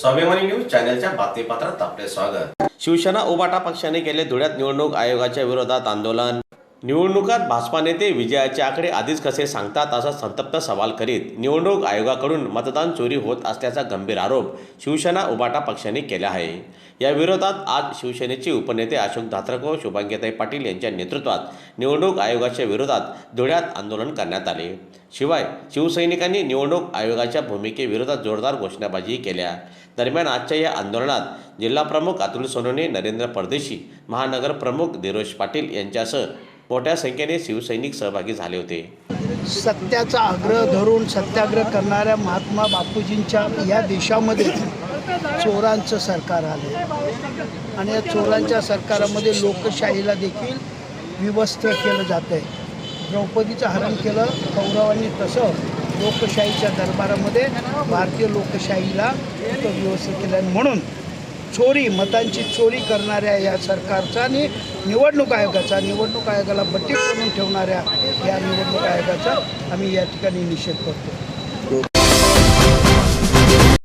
स्वाभिमानी न्यूज चॅनलच्या बातमीपत्रात आपले स्वागत. शिवसेना उबाटा पक्षाने केले धुळ्यात निवडणूक आयोगाच्या विरोधात आंदोलन. निवडणुकात भाजपा नेते विजयाचे आकडे आधीच कसे सांगतात असा संतप्त सवाल करीत निवडणूक आयोगाकडून मतदान चोरी होत असल्याचा गंभीर आरोप शिवसेना उबाटा पक्षाने केला आहे. या विरोधात आज शिवसेनेचे उपनेते अशोक धात्रको शुभांगीताई पाटील यांच्या नेतृत्वात निवडणूक आयोगाच्या विरोधात धुळ्यात आंदोलन करण्यात आले. शिवाय शिवसैनिकांनी निवडणूक आयोगाच्या भूमिकेविरोधात जोरदार घोषणाबाजी केल्या. दरम्यान आजच्या या आंदोलनात जिल्हाप्रमुख अतुल सोनवणे नरेंद्र परदेशी महानगर प्रमुख धीरोज पाटील यांच्यासह मोठ्या संख्येने शिवसैनिक सहभागी झाले होते. सत्याचा आग्रह धरून सत्याग्रह करणाऱ्या महात्मा बापूजींच्या या देशामध्ये चोरांचं सरकार आलं. आणि या चोरांच्या सरकारामध्ये लोकशाहीला देखील विवस्त्र केलं जातं आहे द्रौपदीचं हरण केलं कौरवांनी तसं लोकशाहीच्या दरबारामध्ये भारतीय लोकशाहीला व्यवस्थित केलं. म्हणून चोरी मतांची चोरी करणाऱ्या या सरकारचा आणि निवडणूक आयोगाचा निवडणूक आयोगाला बटीक करून ठेवणाऱ्या या निवडणूक आयोगाचा आम्ही या ठिकाणी निषेध करतो.